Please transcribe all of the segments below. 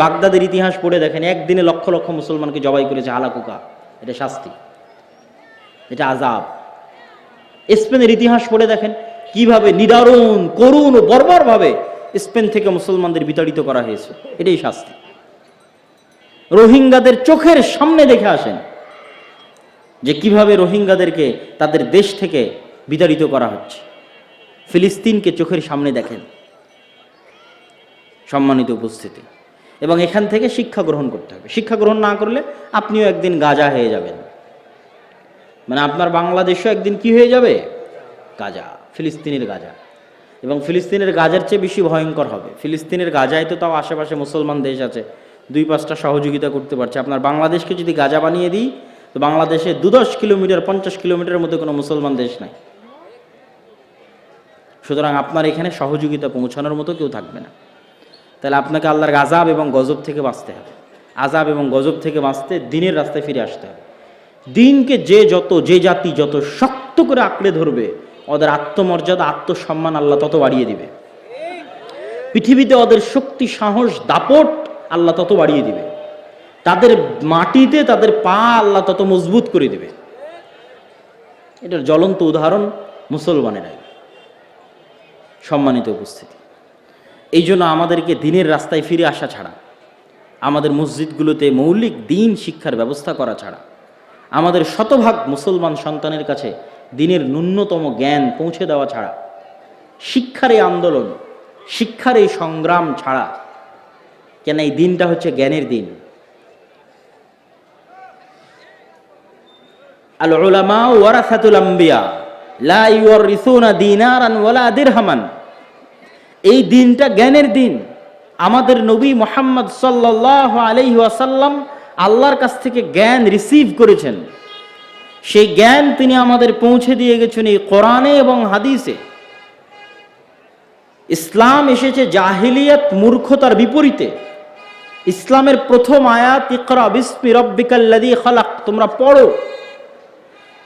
বাগদাদের ইতিহাস পড়ে দেখেন, একদিনে লক্ষ লক্ষ মুসলমানকে জবাই করেছে হালাকুকা এটা শাস্তি। এটা আজাব স্পেনের ইতিহাস পড়ে দেখেন, কীভাবে নিদারুণ, করুণ ও বর্বরভাবে স্পেন থেকে মুসলমানদের বিতাড়িত করা হয়েছে। এটাই শাস্তি। রোহিঙ্গাদের চোখের সামনে দেখে আসেন, যে কীভাবে রোহিঙ্গাদেরকে তাদের দেশ থেকে বিতাড়িত করা হচ্ছে। ফিলিস্তিনকে চোখের সামনে দেখেন। সম্মানিত উপস্থিতি। এবং এখান থেকে শিক্ষা গ্রহণ করতে হবে। শিক্ষা গ্রহণ না করলে আপনিও একদিন গাজা হয়ে যাবেন। মানে আপনার বাংলাদেশও একদিন কি হয়ে যাবে? গাজা, ফিলিস্তিনের গাজা। এবং ফিলিস্তিনের গাজার চেয়ে বেশি ভয়ঙ্কর হবে। ফিলিস্তিনের গাজায় তো তাও আশেপাশে মুসলমান দেশ আছে। দুই পাঁচটা সহযোগিতা করতে পারছে। আপনার বাংলাদেশকে যদি গাজা বানিয়ে দিই, তো বাংলাদেশে দু দশ কিলোমিটার, পঞ্চাশ কিলোমিটারের মধ্যে কোনো মুসলমান দেশ নাই। সুতরাং আপনার এখানে সহযোগিতা পৌঁছানোর মতো কেউ থাকবে না। তাহলে আপনাকে আল্লাহর আজাব এবং গজব থেকে বাঁচতে হবে। আজাব এবং গজব থেকে বাঁচতে দিনের রাস্তায় ফিরে আসতে হবে। দিনকে যে যত, যে জাতি যত শক্ত করে আঁকড়ে ধরবে, ওদের আত্মমর্যাদা, আত্মসম্মান আল্লাহ তত বাড়িয়ে দিবে। পৃথিবীতে ওদের শক্তি, সাহস, দাপট আল্লাহ তত বাড়িয়ে দিবে। তাদের মাটিতে তাদের পা আল্লাহ তত মজবুত করে দিবে। এটার জ্বলন্ত উদাহরণ মুসলমানেরাই। সম্মানিত উপস্থিতি। এই জন্য আমাদেরকে দিনের রাস্তায় ফিরে আসা ছাড়া, আমাদের মসজিদগুলোতে মৌলিক দিন শিক্ষার ব্যবস্থা করা ছাড়া, আমাদের শতভাগ মুসলমান সন্তানের কাছে দিনের ন্যূনতম জ্ঞান পৌঁছে দেওয়া ছাড়া, শিক্ষার এই আন্দোলন, শিক্ষার এই সংগ্রাম ছাড়া কেন এই দিনটা হচ্ছে জ্ঞানের দিন? আল উলামা ওয়ারাসাতুল আম্বিয়া, লা ইউরিসুনা দিনারান ওয়ালা দিরহামান। এই দিনটা জ্ঞানের দিন। আমাদের নবী মোহাম্মদ সাল্লাহ আলহি ওয়াসাল্লাম আল্লাহর কাছ থেকে জ্ঞান রিসিভ করেছেন। সেই জ্ঞান তিনি আমাদের পৌঁছে দিয়ে গেছেন এই কোরআনে এবং হাদিসে। ইসলাম এসেছে জাহিলিয়াত মূর্খতার বিপরীতে। ইসলামের প্রথম আয়াত, ইকরা বিসমি রব্বিকাল্লাযী খালাক, তোমরা পড়ো।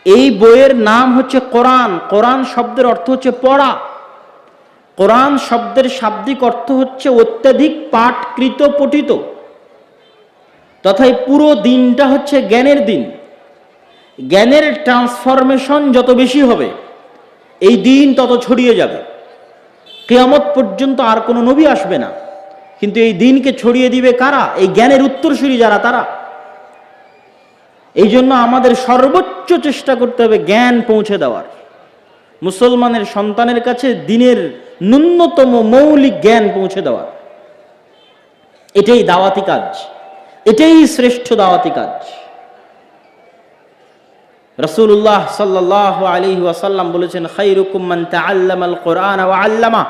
এই বইয়ের নাম হচ্ছে কোরআন। কোরআন শব্দের অর্থ হচ্ছে পড়া। কোরআন শব্দের শাব্দিক অর্থ হচ্ছে অত্যাধিক পাঠকৃত পঠিত। তথা পুরো দিনটা হচ্ছে জ্ঞানের দিন। জ্ঞানের ট্রান্সফরমেশন যত বেশি হবে, এই দিন তত ছড়িয়ে যাবে। কেয়ামত পর্যন্ত আর কোনো নবী আসবে না। কিন্তু এই দিনকে ছড়িয়ে দিবে কারা? এই জ্ঞানের উত্তরসূরি যারা তারা। এই জন্য আমাদের সর্বোচ্চ চেষ্টা করতে হবে জ্ঞান পৌঁছে দেওয়ার। মুসলমানের সন্তানের কাছে দিনের ন্যূনতম মৌলিক জ্ঞান পৌঁছে দেওয়া। এটাই দাওয়াতি কাজ। এটাই শ্রেষ্ঠ দাওয়াতি কাজ। রসুল্লাহ সাল্লাহ আলী ওয়াসাল্লাম বলেছেন কোরআন ওয়া আল্লামা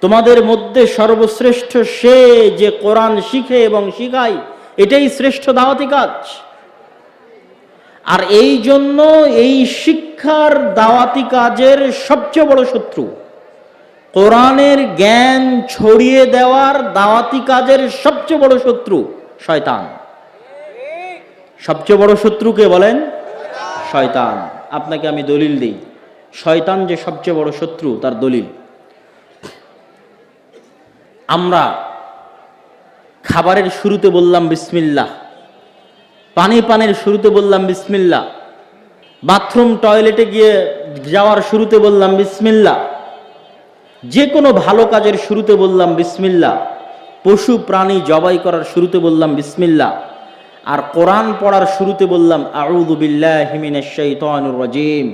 তোমাদের মধ্যে সর্বশ্রেষ্ঠ সে যে কোরআন শিখে এবং শিখায়, এটাই শ্রেষ্ঠ দাওয়াতি কাজ। আর এই জন্য এই শিক্ষার দাওয়াতি কাজের সবচেয়ে বড় শত্রু। কোরআনের জ্ঞান ছড়িয়ে দেওয়ার দাওয়াতি কাজের সবচেয়ে বড় শত্রু শয়তান। সবচেয়ে বড় শত্রুকে বলেন? শয়তান। আপনাকে আমি দলিল দিই। শয়তান যে সবচেয়ে বড় শত্রু, তার দলিল। আমরা খাবারের শুরুতে বললাম বিসমিল্লাহ, পানি পানের শুরুতে বললাম বিসমিল্লা বাথরুম, টয়লেটে গিয়ে যাওয়ার শুরুতে বললাম বিসমিল্লা যে কোনো ভালো কাজের শুরুতে বললাম বিসমিল্লা পশু প্রাণী জবাই করার শুরুতে বললাম বিসমিল্লা আর কোরআন পড়ার শুরুতে বললাম রাজিম।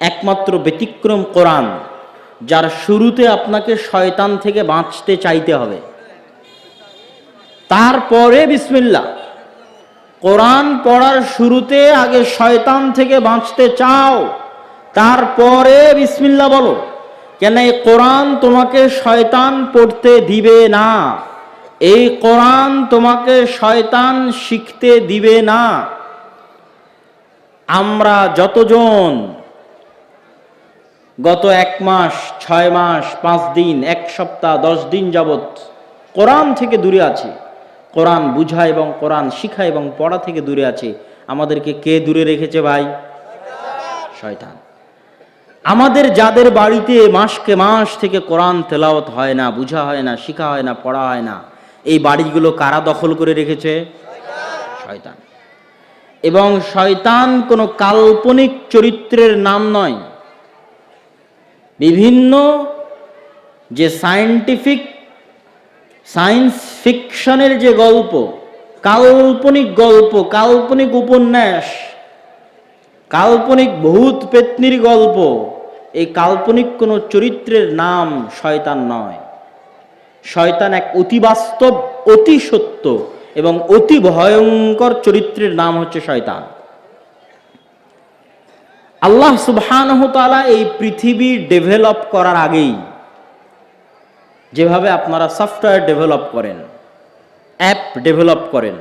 একমাত্র ব্যতিক্রম কোরআন, যার শুরুতে আপনাকে শয়তান থেকে বাঁচতে চাইতে হবে। তারপরে বিসমিল্লা কোরআন পড়ার শুরুতে আগে শয়তান থেকে বাঁচতে চাও, তারপরে বিসমিল্লা বলো। কেন এই কোরআন তোমাকে শয়তান পড়তে দিবে না? এই কোরআন তোমাকে শয়তান শিখতে দিবে না। আমরা যতজন গত এক মাস, ছয় মাস, পাঁচ দিন, এক সপ্তাহ, দশ দিন যাবত কোরআন থেকে দূরে আছি কোরআন বুঝা এবং কোরআন শিখা এবং পড়া থেকে দূরে আছে। আমাদেরকে কে দূরে রেখেছে ভাই? শয়তান। আমাদের যাদের বাড়িতে মাসকে মাস থেকে কোরআন তেলাওত হয় না, বুঝা হয় না, শিখা হয় না, পড়া হয় না, এই বাড়িগুলো কারা দখল করে রেখেছে? শয়তান। এবং শয়তান কোনো কাল্পনিক চরিত্রের নাম নয়। বিভিন্ন যে সায়েন্টিফিক সায়েন্স ফিকশনের যে গল্প, কাল্পনিক গল্প, কাল্পনিক উপন্যাস, কাল্পনিক ভূত পেতনির গল্প, এই কাল্পনিক কোনো চরিত্রের নাম শয়তান নয়। শয়তান এক অতি বাস্তব অতি সত্য এবং অতি ভয়ঙ্কর চরিত্রের নাম হচ্ছে শয়তান। আল্লাহ সুবহানাহু তাআলা এই পৃথিবী ডেভেলপ করার আগেই যেভাবে আপনারা সফটওয়্যার ডেভেলপ করেন অ্যাপ ডেভেলপ করেন,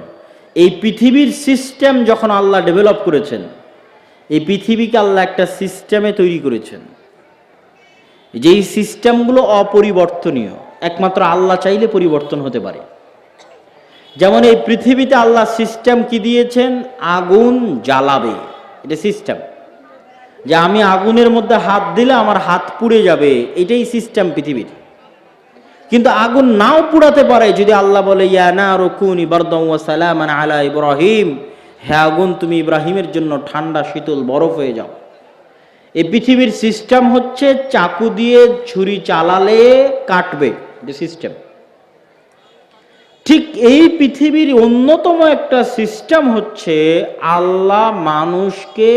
এই পৃথিবীর সিস্টেম যখন আল্লাহ ডেভেলপ করেছেন, এই পৃথিবীকে আল্লাহ একটা সিস্টেমে তৈরি করেছেন। যেই সিস্টেমগুলো অপরিবর্তনীয়, একমাত্র আল্লাহ চাইলে পরিবর্তন হতে পারে। যেমন এই পৃথিবীতে আল্লাহ সিস্টেম কি দিয়েছেন? আগুন জ্বালাবে, এটা সিস্টেম যে আমি আগুনের মধ্যে হাত দিলে আমার হাত পুড়ে যাবে, এটাই সিস্টেম পৃথিবীর। কিন্তু আগুন নাও পুড়াতে পারে যদি আল্লাহ বলে আলা ইব্রাহিম। হে আগুন, তুমি ইব্রাহিমের জন্য ঠান্ডা শীতল বরফ হয়ে যাও। এই পৃথিবীর সিস্টেম হচ্ছে চাকু দিয়ে ছুরি চালালে কাটবে, যে সিস্টেম। ঠিক এই পৃথিবীর অন্যতম একটা সিস্টেম হচ্ছে আল্লাহ মানুষকে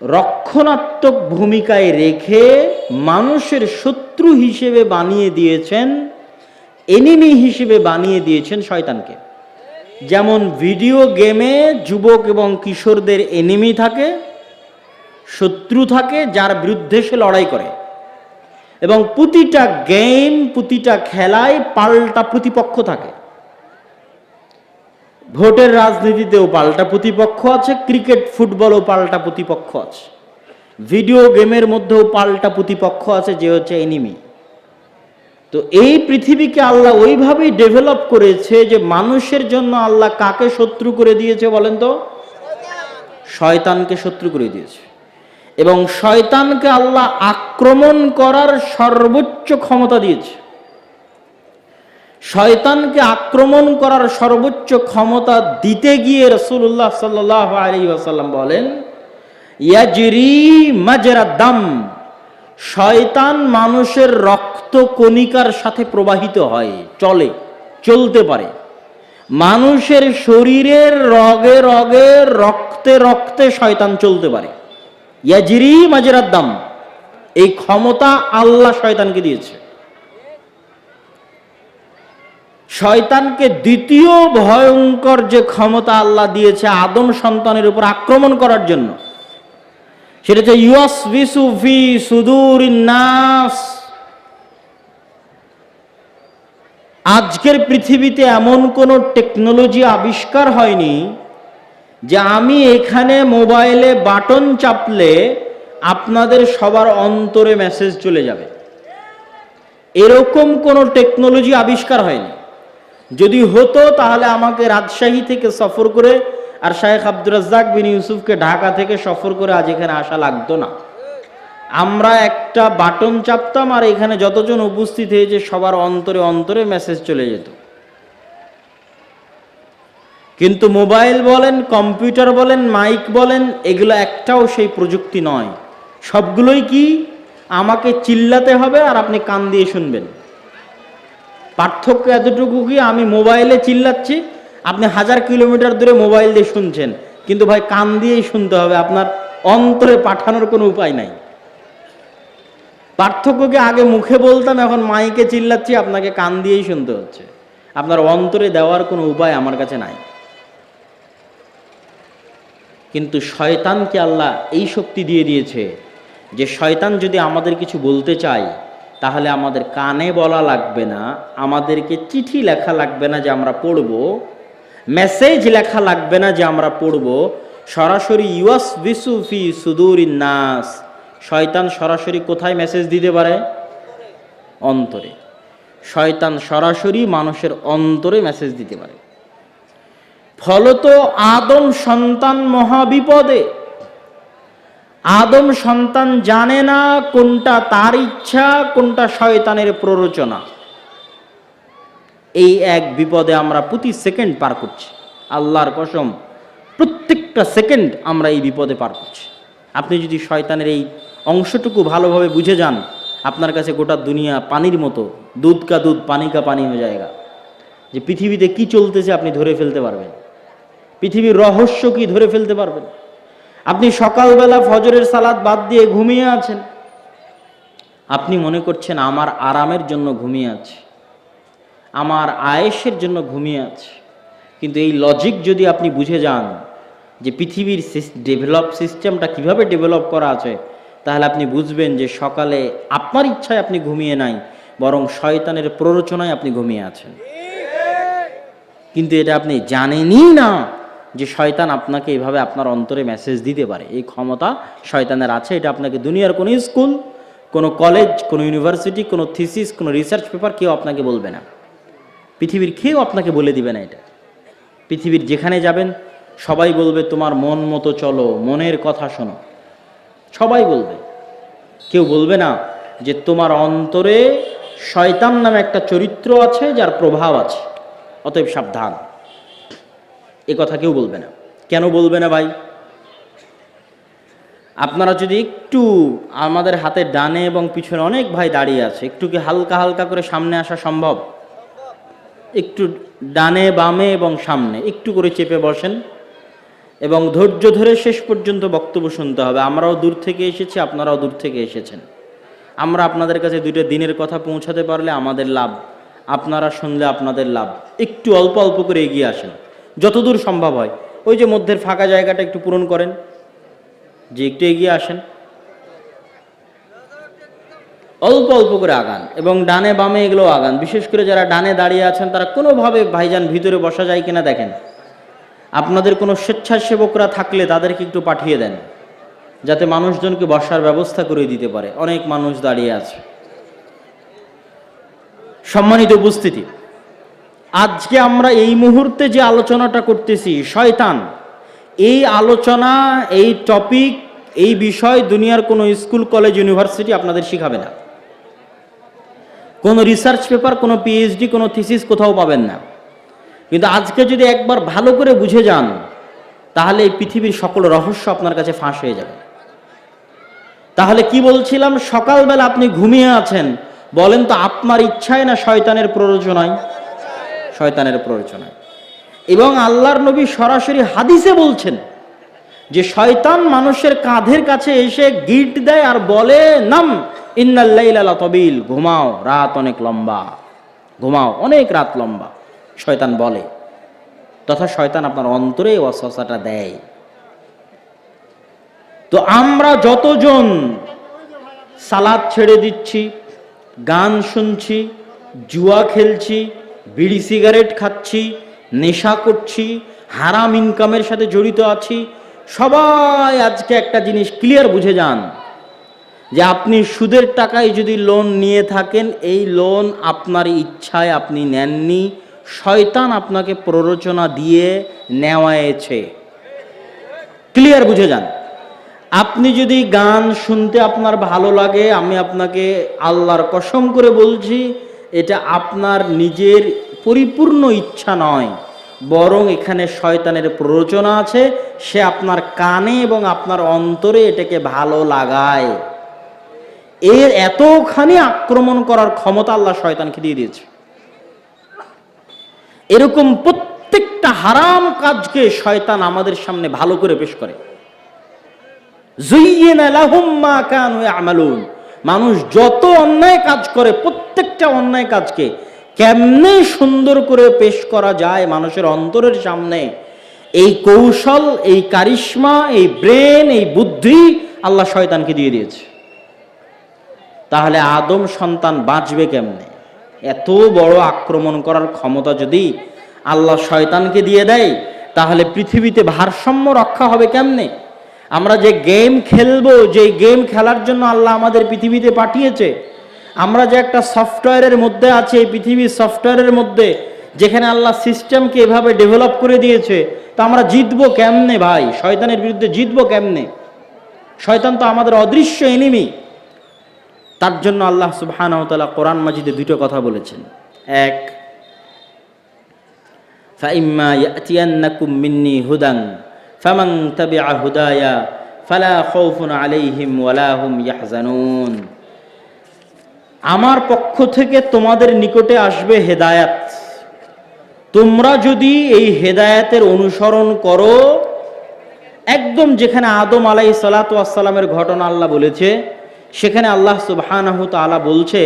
রক্ষণাত্মক ভূমিকায় রেখে মানুষের শত্রু হিসেবে বানিয়ে দিয়েছেন এনিমি হিসেবে বানিয়ে দিয়েছেন শয়তানকে। যেমন ভিডিও গেমে যুবক এবং কিশোরদের এনিমি থাকে, শত্রু থাকে, যার বিরুদ্ধে সে লড়াই করে। এবং প্রতিটা গেম প্রতিটা খেলায় পাল্টা প্রতিপক্ষ থাকে। ভোটের রাজনীতিতেও পাল্টা প্রতিপক্ষ আছে ক্রিকেট ফুটবলও পাল্টা প্রতিপক্ষ আছে। ভিডিও গেমের মধ্যেও পাল্টা প্রতিপক্ষ আছে, যে হচ্ছে এনিমি তো এই পৃথিবীকে আল্লাহ ওইভাবেই ডেভেলপ করেছে যে মানুষের জন্য আল্লাহ কাকে শত্রু করে দিয়েছে বলেন তো? শয়তানকে শত্রু করে দিয়েছে। এবং শয়তানকে আল্লাহ আক্রমণ করার সর্বোচ্চ ক্ষমতা দিয়েছে। শয়তানকে আক্রমণ করার সর্বোচ্চ ক্ষমতা দিতে গিয়ে রসুল্লাহ সাল্লাহ আলী আসাল্লাম বলেন ইয়াজরি মাজরা শয়তান মানুষের রক্ত কণিকার সাথে প্রবাহিত হয়, চলে, চলতে পারে। মানুষের শরীরের রগে রগে, রক্তে রক্তে শয়তান চলতে পারে। ইয়াজিরি মাজরার দাম। এই ক্ষমতা আল্লাহ শয়তানকে দিয়েছে। শয়তানকে দ্বিতীয় ভয়ঙ্কর যে ক্ষমতা আল্লাহ দিয়েছে, আদম সন্তানের উপর আক্রমণ করার জন্য। সেটা হচ্ছে সুদূর নাস। আজকের পৃথিবীতে এমন কোনো টেকনোলজি আবিষ্কার হয়নি যে আমি এখানে মোবাইলে বাটন চাপলে আপনাদের সবার অন্তরে মেসেজ চলে যাবে। এরকম কোনো টেকনোলজি আবিষ্কার হয়নি। যদি হতো তাহলে আমাকে রাজশাহী থেকে সফর করে আর শাহেখ আব্দুর রাজ্জাক বিন ইউসুফকে ঢাকা থেকে সফর করে আজ এখানে আসা লাগতো না। আমরা একটা বাটন চাপতাম আর এখানে যতজন উপস্থিত হয়েছে সবার অন্তরে অন্তরে মেসেজ চলে যেত। কিন্তু মোবাইল বলেন, কম্পিউটার বলেন, মাইক বলেন, এগুলো একটাও সেই প্রযুক্তি নয়। সবগুলোই কি? আমাকে চিল্লাতে হবে আর আপনি কান দিয়ে শুনবেন। পার্থক্য এতটুকু কি? আমি মোবাইলে চিল্লাচ্ছি? আপনি হাজার কিলোমিটার দূরে মোবাইল দিয়ে শুনছেন, কিন্তু ভাই কান দিয়েই শুনতে হবে, আপনার অন্তরে পাঠানোর কোনো উপায় নাই। পার্থক্যকে আগে মুখে বলতাম, এখন মাইকে চিল্লাচ্ছি, আপনাকে কান দিয়েই শুনতে হচ্ছে। আপনার অন্তরে দেওয়ার কোনো উপায় আমার কাছে নাই। কিন্তু শয়তানকে আল্লাহ এই শক্তি দিয়ে দিয়েছে যে শয়তান যদি আমাদের কিছু বলতে চায়, তাহলে আমাদের কানে বলা লাগবে না, আমাদেরকে চিঠি লেখা লাগবে না যে আমরা পড়ব মেসেজ লেখা লাগবে না যে আমরা পড়ব। সরাসরি ইউএস বিসুফি সুদূর নাস। শয়তান সরাসরি কোথায় মেসেজ দিতে পারে? অন্তরে। শয়তান সরাসরি মানুষের অন্তরে মেসেজ দিতে পারে। ফলত আদম সন্তান মহাবিপদে। আদম সন্তান জানে না কোনটা তার ইচ্ছা, কোনটা শয়তানের প্ররোচনা। এই এক বিপদে আমরা প্রতি সেকেন্ড পার করছি। আল্লাহর কসম, প্রত্যেকটা সেকেন্ড আমরা এই বিপদে পার করছি। আপনি যদি শয়তানের এই অংশটুকু ভালোভাবে বুঝে যান, আপনার কাছে গোটা দুনিয়া পানির মতো, দুধ কা দুধ, পানি কা পানি হয়ে যায়গা। যে পৃথিবীতে কি চলতেছে আপনি ধরে ফেলতে পারবেন। পৃথিবীর রহস্য কি ধরে ফেলতে পারবেন। আপনি সকালবেলা ফজরের সালাদ বাদ দিয়ে ঘুমিয়ে আছেন। আপনি মনে করছেন আমার আরামের জন্য ঘুমিয়ে আছে। আমার আয়েসের জন্য ঘুমিয়ে আছে। কিন্তু এই লজিক যদি আপনি বুঝে যান যে পৃথিবীর ডেভেলপ সিস্টেমটা কীভাবে ডেভেলপ করা আছে, তাহলে আপনি বুঝবেন যে সকালে আপনার ইচ্ছায় আপনি ঘুমিয়ে নাই, বরং শয়তানের প্ররোচনায় আপনি ঘুমিয়ে আছেন। কিন্তু এটা আপনি জানেনই না যে শয়তান আপনাকে এভাবে আপনার অন্তরে মেসেজ দিতে পারে। এই ক্ষমতা শয়তানের আছে, এটা আপনাকে দুনিয়ার কোনো স্কুল কোনো কলেজ কোনো ইউনিভার্সিটি কোনো থিসিস কোনো রিসার্চ পেপার কেউ আপনাকে বলবে না। পৃথিবীর কেউ আপনাকে বলে দিবে না এটা। পৃথিবীর যেখানে যাবেন, সবাই বলবে, তোমার মন মতো চলো, মনের কথা শোনো। সবাই বলবে। কেউ বলবে না যে, তোমার অন্তরে শয়তান নামে একটা চরিত্র আছে, যার প্রভাব আছে। অতএব সাবধান। এ কথা কেউ বলবে না। কেন বলবে না ভাই? আপনারা যদি একটু আমাদের হাতে ডানে এবং পিছনে অনেক ভাই দাঁড়িয়ে আছে, একটু কি হালকা হালকা করে সামনে আসা সম্ভব? একটু ডানে, বামে এবং সামনে, একটু করে চেপে বসেন এবং ধৈর্য ধরে শেষ পর্যন্ত বক্তব্য শুনতে হবে। আমরাও দূর থেকে এসেছি, আপনারাও দূর থেকে এসেছেন। আমরা আপনাদের কাছে দুইটা দিনের কথা পৌঁছাতে পারলে আমাদের লাভ, আপনারা শুনলে আপনাদের লাভ। একটু অল্প অল্প করে এগিয়ে আসেন। যতদূর সম্ভব হয়। ওই যে মধ্যের ফাঁকা জায়গাটা একটু পূরণ করেন। যে একটু এগিয়ে আসেন। অল্প অল্প করে আগান এবং ডানে বামে এগুলো আগান। বিশেষ করে যারা ডানে দাঁড়িয়ে আছেন, তারা কোনোভাবে ভাইজান ভিতরে বসা যায় কিনা দেখেন। আপনাদের কোনো স্বেচ্ছাসেবকরা থাকলে তাদেরকে একটু পাঠিয়ে দেন, যাতে মানুষজনকে বসার ব্যবস্থা করে দিতে পারে। অনেক মানুষ দাঁড়িয়ে আছে। সম্মানিত উপস্থিতি, আজকে আমরা এই মুহূর্তে যে আলোচনাটা করতেছি, শয়তান, এই আলোচনা, এই টপিক এই বিষয় দুনিয়ার কোনো স্কুল, কলেজ ইউনিভার্সিটি আপনাদের শিখাবে না। কোনো রিসার্চ পেপার কোনো পিএইচডি কোনো থিসিস কোথাও পাবেন না। কিন্তু আজকে যদি একবার ভালো করে বুঝে যান, তাহলে এই পৃথিবীর সকল রহস্য আপনার কাছে ফাঁস হয়ে যাবে। তাহলে কি বলছিলাম? সকালবেলা আপনি ঘুমিয়ে আছেন, বলেন তো আপনার ইচ্ছায় না শয়তানের প্ররোচনায়? শয়তানের প্ররোচনায়। এবং আল্লাহর নবী সরাসরি হাদিসে বলছেন যে শয়তান মানুষের কাঁধের কাছে এসে গিট দেয় আর বলে, নাম ইন্নাল্লাইলা তবিল, ঘুমাও, রাত অনেক লম্বা। ঘুমাও, অনেক রাত লম্বা, শয়তান বলে। তথা শয়তান আপনার অন্তরে অসসাটা দেয়। তো আমরা যতজন সালাদ ছেড়ে দিচ্ছি, গান শুনছি, জুয়া খেলছি, বিড়ি সিগারেট খাচ্ছি, নেশা করছি, হারাম ইনকামের সাথে জড়িত আছি সবাই আজকে একটা জিনিস ক্লিয়ার বুঝে যান, যে আপনি সুদের টাকায় যদি লোন নিয়ে থাকেন, এই লোন আপনার ইচ্ছায় আপনি নেননি, শয়তান আপনাকে প্ররোচনা দিয়ে নেওয়ায়েছে। ক্লিয়ার বুঝে যান। আপনি যদি গান শুনতে আপনার ভালো লাগে, আমি আপনাকে আল্লাহর কসম করে বলছি, এটা আপনার নিজের পরিপূর্ণ ইচ্ছা নয়। বরং এখানে শয়তানের প্ররোচনা আছে, সে আপনার কানে এবং আপনার অন্তরে এটাকে ভালো লাগায়। এর এতখানি আক্রমণ করার ক্ষমতা আল্লাহ শয়তানকে দিয়ে দিয়েছে। এরকম প্রত্যেকটা হারাম কাজকে শয়তান আমাদের সামনে ভালো করে পেশ করে। মানুষ যত অন্যায় কাজ করে, প্রত্যেকটা অন্যায় কাজকে কেমনে সুন্দর করে পেশ করা যায় মানুষের অন্তরের সামনে? এই কৌশল, এই কারিশ্মা, এই ব্রেন, এই বুদ্ধি আল্লাহ শয়তানকে দিয়ে দিয়েছে। তাহলে আদম সন্তান বাঁচবে কেমনে? এত বড় আক্রমণ করার ক্ষমতা যদি আল্লাহ শয়তানকে দিয়ে দেয়, তাহলে পৃথিবীতে ভারসাম্য রক্ষা হবে কেমনে? আমরা যে গেম খেলব, যে গেম খেলার জন্য আল্লাহ আমাদের পৃথিবীতে পাঠিয়েছে আমরা যে একটা সফটওয়্যারের মধ্যে আছি এই পৃথিবীর সফটওয়্যারের মধ্যে যেখানে আল্লাহ সিস্টেমকে এভাবে ডেভেলপ করে দিয়েছে তা আমরা জিতবো কেমনে ভাই শয়তানের বিরুদ্ধে জিতবো কেমনে শয়তান তো আমাদের অদৃশ্য এনিমি তার জন্য আল্লাহ সুবহানাহু ওয়া তাআলা কোরআন মাজিদে দুটো কথা বলেছেন এক فإما يأتينكم مني هدى فمن تبع هدايا فلا خوف عليهم ولا هم يحزنون আমার পক্ষ থেকে তোমাদের নিকটে আসবে হেদায়াত। তোমরা যদি এই হেদায়াতের অনুসরণ করো, একদম যেখানে আদম আলাই সালাতামের ঘটনা আল্লাহ বলেছে, সেখানে আল্লাহ সুবহানাহু তাআলা বলছে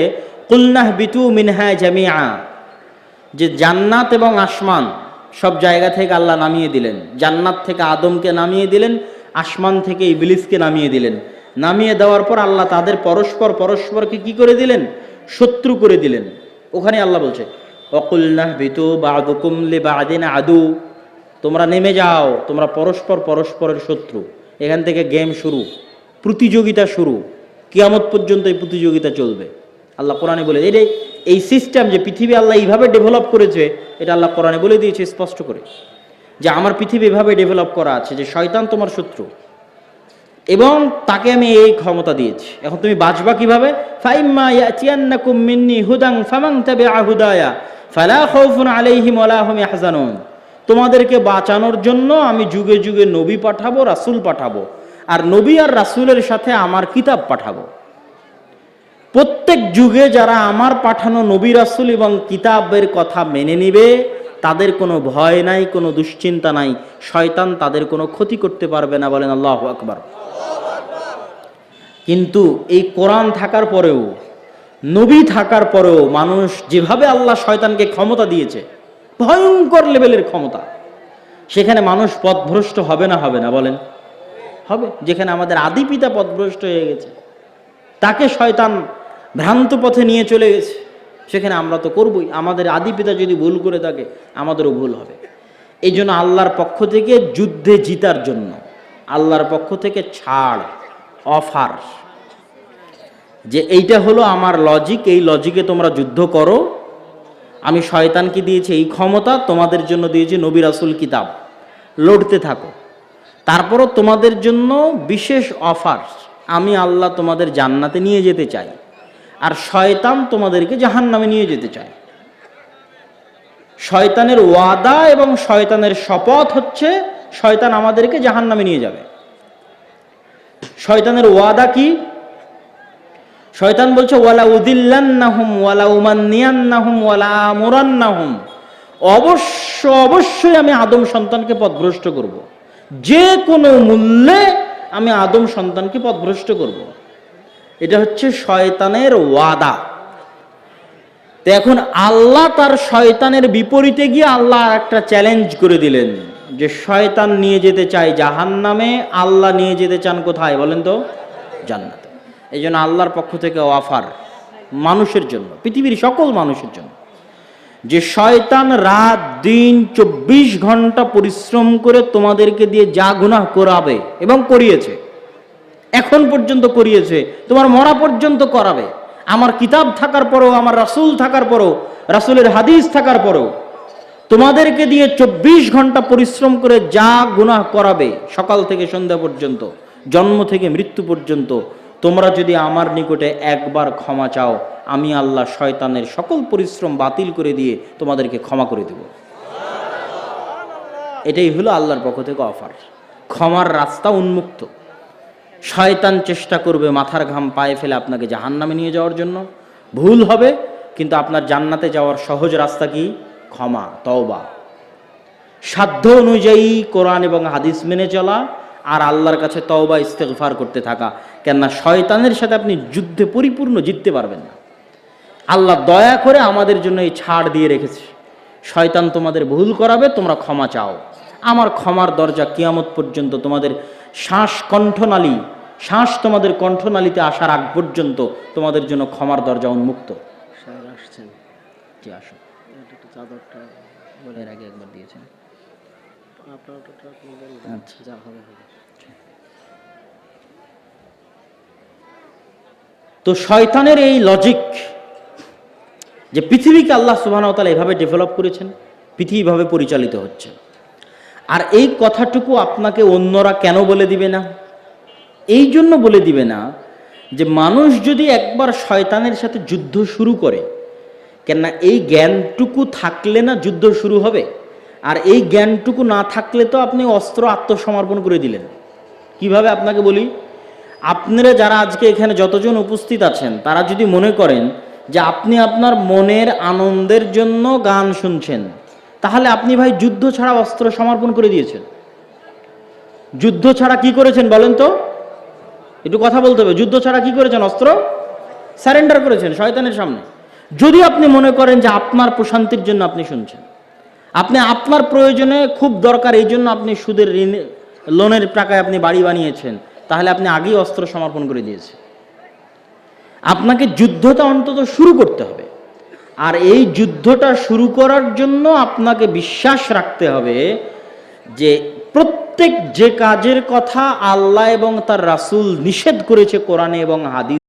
কুলনাহ বিতু মিনহা জামিআ যে জান্নাত এবং আসমান সব জায়গা থেকে আল্লাহ নামিয়ে দিলেন। জান্নাত থেকে আদমকে নামিয়ে দিলেন, আসমান থেকে ইবলিসকে নামিয়ে দিলেন। নামিয়ে দেওয়ার পর আল্লাহ তাদের পরস্পর পরস্পরকে কি করে দিলেন? শত্রু করে দিলেন। ওখানে আল্লাহ বলছে অকুলনাহ বিতু বাদুকুম লি বাদিন আদু। তোমরা নেমে যাও, তোমরা পরস্পর পরস্পরের শত্রু। এখান থেকে গেম শুরু, প্রতিযোগিতা শুরু। কিয়ামত পর্যন্ত এই প্রতিযোগিতা চলবে। আল্লাহ কোরআনে বলে, এই এই সিস্টেম যে পৃথিবী আল্লাহ এইভাবে ডেভেলপ করেছে, এটা আল্লাহ কোরআনে বলে দিয়েছে স্পষ্ট করে। যে আমার পৃথিবী এভাবে ডেভেলপ করা আছে, যে শয়তান তোমার শত্রু। এবং তাকে আমি এই ক্ষমতা দিয়েছি। এখন তুমি বাঁচবা কীভাবে? হুদাং তোমাদেরকে বাঁচানোর জন্য আমি যুগে যুগে নবী পাঠাবো, রাসূল পাঠাবো, আর নবী আর রাসুলের সাথে আমার কিতাব পাঠাবো। প্রত্যেক যুগে যারা আমার পাঠানো নবী, রাসূল এবং কিতাবের কথা মেনে নিবে, তাদের কোনো ভয় নাই, কোনো দুশ্চিন্তা নাই। শয়তান তাদের কোনো ক্ষতি করতে পারবে না বলেন আল্লাহ আকবার। কিন্তু এই কোরআন থাকার পরেও, নবী থাকার পরেও মানুষ যেভাবে আল্লাহ শয়তানকে ক্ষমতা দিয়েছে, ভয়ঙ্কর লেভেলের ক্ষমতা, সেখানে মানুষ পথভ্রষ্ট হবে না হবে না, বলেন। হবে, যেখানে আমাদের আদি পিতা পথভ্রষ্ট হয়ে গেছে। তাকে শয়তান ভ্রান্ত পথে নিয়ে চলে গেছে। সেখানে আমরা তো করবই। আমাদের আদি পিতা যদি ভুল করে থাকে, আমাদেরও ভুল হবে। এই জন্য আল্লাহর পক্ষ থেকে যুদ্ধে জিতার জন্য, আল্লাহর পক্ষ থেকে ছাড়। অফার। যে এইটা হলো আমার লজিক এই লজিকে তোমরা যুদ্ধ করো। আমি শয়তানকে দিয়েছি এই ক্ষমতা, তোমাদের জন্য দিয়েছি নবী রাসুল কিতাব। লড়তে থাকো। তারপরও তোমাদের জন্য বিশেষ অফার। আমি আল্লাহ তোমাদের জান্নাতে নিয়ে যেতে চাই। আর শয়তান তোমাদেরকে জাহান নামে নিয়ে যেতে চায়। শয়তানের ওয়াদা এবং শয়তানের শপথ হচ্ছে, শয়তান আমাদেরকে জাহান নামে নিয়ে যাবে। শয়তানের ওয়াদা কি শয়তান বলছে, ওয়ালা উদিল্লান্নাহুম, ওয়ালা উমান্নিয়ান্নাহুম, ওয়ালা আমুরান্নাহুম অবশ্য, অবশ্যই আমি আদম সন্তানকে পথভ্রষ্ট করব। যে কোনো মূল্যে আমি আদম সন্তানকে পথভ্রষ্ট করব। এটা হচ্ছে শয়তানের ওয়াদা এখন আল্লাহ তার শয়তানের বিপরীতে গিয়ে আল্লাহ একটা চ্যালেঞ্জ করে দিলেন যে শয়তান নিয়ে যেতে চায় জাহান নামে আল্লাহ নিয়ে যেতে চান কোথায় বলেন তো? জান্নাতে। এই জন্য আল্লাহর পক্ষ থেকে অফার মানুষের জন্য, পৃথিবীর সকল মানুষের জন্য। যে শয়তান রাত, দিন, চব্বিশ ঘণ্টা পরিশ্রম করে তোমাদেরকে দিয়ে যা গুনাহ করাবে এবং করিয়েছে, এখন পর্যন্ত করিয়েছে, তোমার মরা পর্যন্ত করাবে। আমার কিতাব থাকার পরও, আমার রাসূল থাকার পরও, রাসূলের হাদিস থাকার পরেও তোমাদেরকে দিয়ে চব্বিশ ঘণ্টা পরিশ্রম করে যা গুনাহ করাবে, সকাল থেকে সন্ধ্যা পর্যন্ত, জন্ম থেকে মৃত্যু পর্যন্ত, তোমরা যদি আমার নিকটে একবার ক্ষমা চাও, আমি আল্লাহ শয়তানের সকল পরিশ্রম বাতিল করে দিয়ে তোমাদেরকে ক্ষমা করে দেব। এটাই হলো আল্লাহর পক্ষ থেকে অফার। ক্ষমার রাস্তা উন্মুক্ত। শয়তান চেষ্টা করবে মাথার ঘাম পায়ে ফেলে আপনাকে জাহান্নামে নিয়ে যাওয়ার জন্য। ভুল হবে, কিন্তু আপনার জান্নাতে যাওয়ার সহজ রাস্তা কি? ক্ষমা, তওবা। সাধ্য অনুযায়ী কোরআন এবং হাদিস মেনে চলা আর আল্লাহর কাছে তওবা, ইস্তেগফার করতে থাকা। কেননা শয়তানের সাথে আপনি যুদ্ধে পরিপূর্ণ জিততে পারবেন না। আল্লাহ দয়া করে আমাদের জন্য এই ছাড় দিয়ে রেখেছে। শয়তান তোমাদের ভুল করাবে, তোমরা ক্ষমা চাও। আমার ক্ষমার দরজা কিয়ামত পর্যন্ত তোমাদের শ্বাস কণ্ঠনালী শ্বাস তোমাদের কণ্ঠনালীতে আসার আগ পর্যন্ত তোমাদের জন্য ক্ষমার দরজা উন্মুক্ত। আসছেন। জি আসো এটা একটু চাদরটা এর আগে একবার দিয়েছেন আপনার ওটা আপনি বলবেন আচ্ছা। যা হবে হবে। তো শয়তানের এই লজিক যে পৃথিবীকে আল্লাহ সুবাহতালা এভাবে ডেভেলপ করেছেন পৃথিবীভাবে পরিচালিত হচ্ছে। আর এই কথাটুকু আপনাকে অন্যরা কেন বলে দিবে না? এই জন্য বলে দিবে না যে মানুষ যদি একবার শয়তানের সাথে যুদ্ধ শুরু করে কেননা এই জ্ঞানটুকু থাকলে না যুদ্ধ শুরু হবে? আর এই জ্ঞানটুকু না থাকলে তো আপনি অস্ত্র আত্মসমর্পণ করে দিলেন। কীভাবে আপনাকে বলি? আপনারা যারা আজকে এখানে যতজন উপস্থিত আছেন, তারা যদি মনে করেন যে আপনি আপনার মনের আনন্দের জন্য গান শুনছেন, তাহলে আপনি ভাই যুদ্ধ ছাড়া অস্ত্র সমর্পণ করে দিয়েছেন। যুদ্ধ ছাড়া কি করেছেন বলেন তো? একটু কথা বলতে হবে। যুদ্ধ ছাড়া কি করেছেন অস্ত্র? স্যারেন্ডার করেছেন শয়তানের সামনে। যদি আপনি মনে করেন যে আপনার প্রশান্তির জন্য আপনি শুনছেন। আপনি আপনার প্রয়োজনে খুব দরকার, এই জন্য আপনি সুদের ঋণ, লোনের টাকায় আপনি বাড়ি বানিয়েছেন, তাহলে আপনি আগেই অস্ত্র সমর্পণ করে দিয়েছেন। আপনাকে যুদ্ধটা অন্তত শুরু করতে হবে। আর এই যুদ্ধটা শুরু করার জন্য আপনাকে বিশ্বাস রাখতে হবে যে প্রত্যেক যে কাজের কথা আল্লাহ এবং তার রাসূল নিষেধ করেছে কোরআনে এবং হাদিস